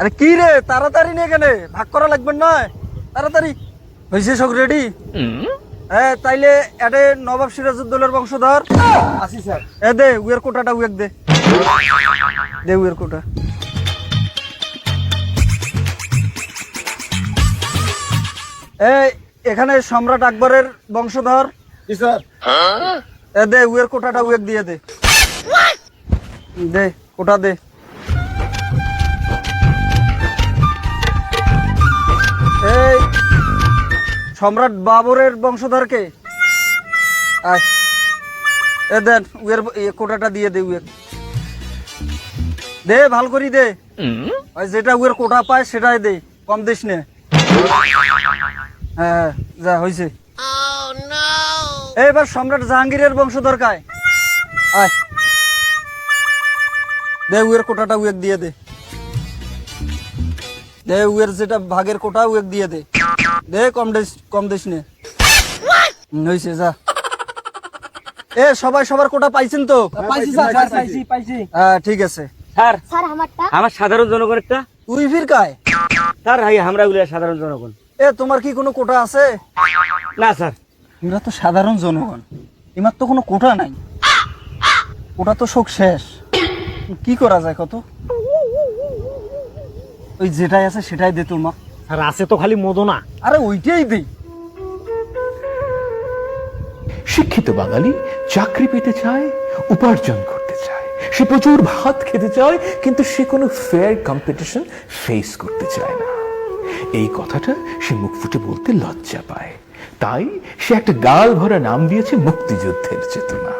আরে কি রে তাড়াতাড়ি নিয়ে কেনে ভাগ করা লাগবে নয় তাড়াতাড়ি। হয়েছে সব রেডি হ্যাঁ তাইলে এডে নবাব সিরাজউদ্দৌলার বংশধর। আসি স্যার। এ দে উয়ের কোটাটা উয়েক দে। দে উয়ের কোটা। এই এখানে সম্রাট আকবরের বংশধর। জি স্যার। এ দে উয়ের কোটাটা উয়েক দিয়ে দে। দে কোটা দে। সম্রাট বাবরের বংশধরকে? আয়। এ দেন, উয়ের কোটাটা দিয়ে দে উয়ের। দে, ভালো করি দে। যেটা উয়ের কোটা পায় সেটাই দে, কম দিস নে। হ্যাঁ যা হয়েছে এবার সম্রাট জাহাঙ্গীরের বংশধর কায়। আয়। দে, উয়ের কোটাটা উয়েক দিয়ে দে। দে উয়ের যেটা ভাগের কোটা উয়েক দিয়ে দে। দে কম দিস কম দিস নে। হয়েছে যা। এ সবাই সবার কোটা পাইছেন তো? পাইছি স্যার স্যার পাইছি। পাইছি হ্যাঁ ঠিক আছে। স্যার। স্যার আমারটা? আমার সাধারণ জনগণেরটা? তুই ফির কায়? স্যার হাই আমরা গুলো সাধারণ জনগণ। এ তোমার কি কোনো কোটা আছে? না স্যার। এরা তো সাধারণ জনগণ। এমার তো কোনো কোটা নাই। কোটা তো শোক শেষ। কি করা যায় কত? ওই যেটাই আছে সেটাই দে তোমার স্যার আছে তো খালি মদনা। আরে ওইটাই দেই শিক্ষিত বাঙালি চাকরি পেতে চায় উপার্জন করতে চায়। সে প্রচুর ভাত খেতে চায় কিন্তু সে কোনো ফেয়ার কম্পিটিশন ফেস করতে চায় না। এই কথাটা সে মুখ ফুটে বলতে লজ্জা পায়। তাই সে একটা গাল ভরা নাম দিয়েছে মুক্তিযুদ্ধের চেতনা।